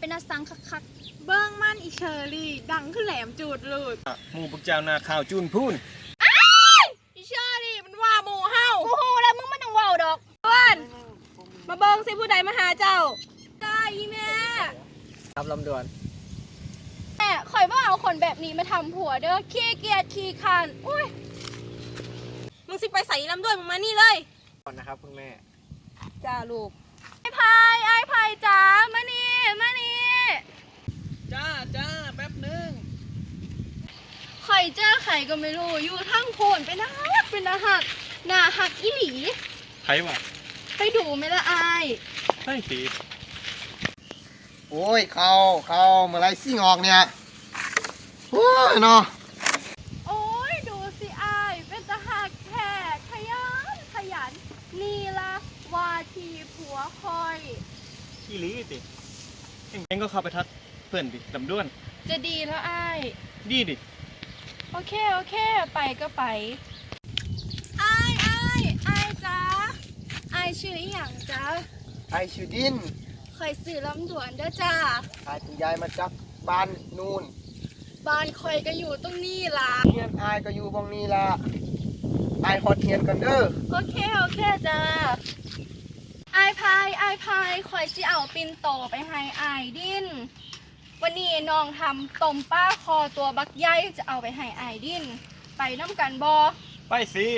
เป็นอาสังคักเบิ้งมันอีเชอรี่ ดังขึ้นแหลมจูดเลยหมู่พวกเจ้านาข่าวจูนพูนอีเชอรี่มันว่าหมูเฮาๆกูฮู้แล้วมึงไม่ต้องเว้าดอกเพื่อนมาเบิ้งสิผู้ใดมาหาเจ้าได้อีแม่ครับลำดวนแม่ข่อยว่าเอาคนแบบนี้มาทำผัวเด้อขี้เกียจขี้คร้านอุ้ยมึงสิไปใส่ลำด้วยมึงมานี่เลยก่อนนะครับคุณแม่จ้าลูกไอ้พายไอ้พายจ๋ามานี่ มานี่จ้าจ้าแป๊บหนึงข่อยเจอไข่ก็ไม่รู้ อยู่ทั้งโพนเป็นอาหักเป็นอาหักหน้าหักอีหลีใครวะไปดูไหมละอายใช่สิโอ้ย เขาเขาเมื่อไรซิ่งออกเนี่ยโอ้ยเนาะโอ้ย ดูสิอาย เป็นตาหักแท้ขยันขยัน นี่ละวาทีผัวคอย ขี้ลีติ เอ็งก็เข้าไปทักเพื่อนดิลำด้วน จะดีแล้วอาย ดีดิ โอเค โอเค ไปก็ไปอายอายอายจ้าอายชื่ออหย่างจ้าไอชื่อดินคอยสื่อลำดวนเด้อจ้าไอถึงยายมาจากบ้านนู่นบ้านคอยก็อยู่ตรงนี้ล่ะ เฮียนไอายก็อยู่บองนี้ละไอายฮอดเฮียนกันเด้อ โอเค โอเคจ้า อายพายอายพายคอยสิเอาปินโตไปให้อายดิน วันนี้น้องทำต้มป้าคอตัวบักใหญ่จะเอาไปให้อายดิน ไปน้ำกันบอไปสิ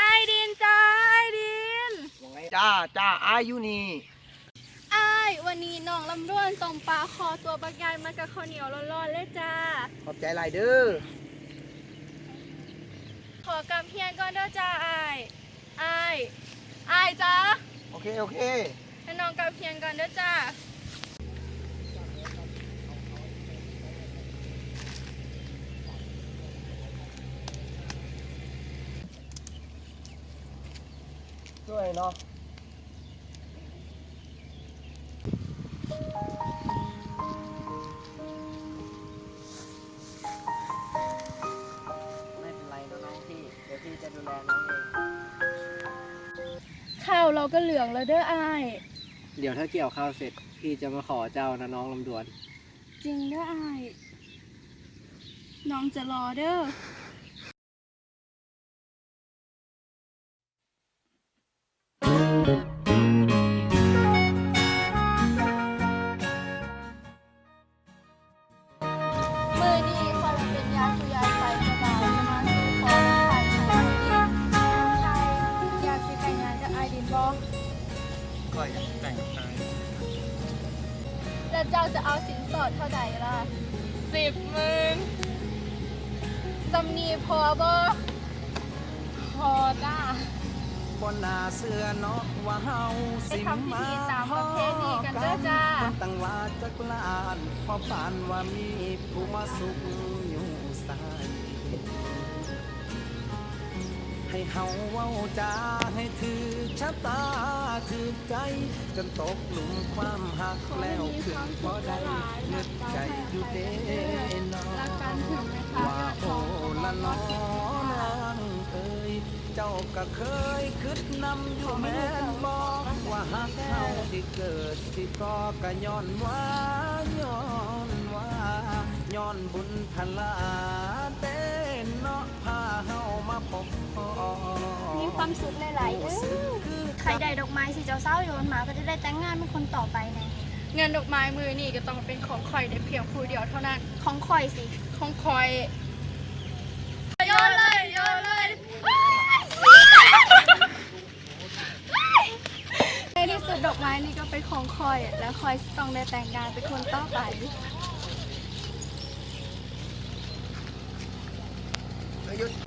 อายดินจ้าอายดินยังไงจ้าจ้าไอายอยู่นี่อายวันนี้น้องลำดวนต้มปลาคอตัวบักใหญ่มากับข้าวเหนียวร้อนๆเลยจ้า ขอบใจหลายเด้อขอกำเพียนก่อนเด้อจ้าอายอายอายจ้าโอเค โอเคให้น้องกำเพียนก่อนเด้อจ้าด้วยเนาะไม่เป็นไรนะน้องพี่ เดี๋ยวพี่จะดูแลน้อง เองข้าวเราก็เหลืองแล้วเด้ออายเดี๋ยวถ้าเกี่ยวข้าวเสร็จ พี่จะมาขอเจ้านะน้องลำดวน จริงเด้ออายน้องจะรอเด้อ แล้วเจ้าจะเอาสินสอดเท่าใดล่ะสิบหมื่นสำนีพอบ่พอจ้าบนหน้าเสื้อเนาะว่าเฮาไปสิทำพิธีตามประเพณีกันเด้อจ้าตั้งว่าจักลานพอปานว่ามีผู้มาสุขอยู่ใส ให้เฮาเว้าจาให้ถือชะตาถือใจ จนตกหลุมความหักแล้วขึ้นพอได้นึกใจอยู่เด้นาะกันถึงไหมคะว่าโอละน้อนางเอ้ยเจ้าก็เคยคิดนำอยู่แม่นบอกว่าหักเฮาที่เกิดที่ก็ก็ย้อนว่าย้อนว่าย้อนบุญพลาเต้ มาพบพ่อมีความสุขหลายๆเด้อใครได้ดอกไม้สิเจ้าเศร้าโยนมาก็จะได้แต่งงานเป็นคนต่อไปไงเงินดอกไม้มือนี่ก็ต้องเป็นของคอยในเพียงผู้เดียวเท่านั้น ของคอยสิ ของคอยโยนเลยโยนเลยในที่สุดดอกไม้นี่ก็เป็นของคอย และคอยต้องได้แต่งงานเป็นคนต่อไปเฮ้ยหยุด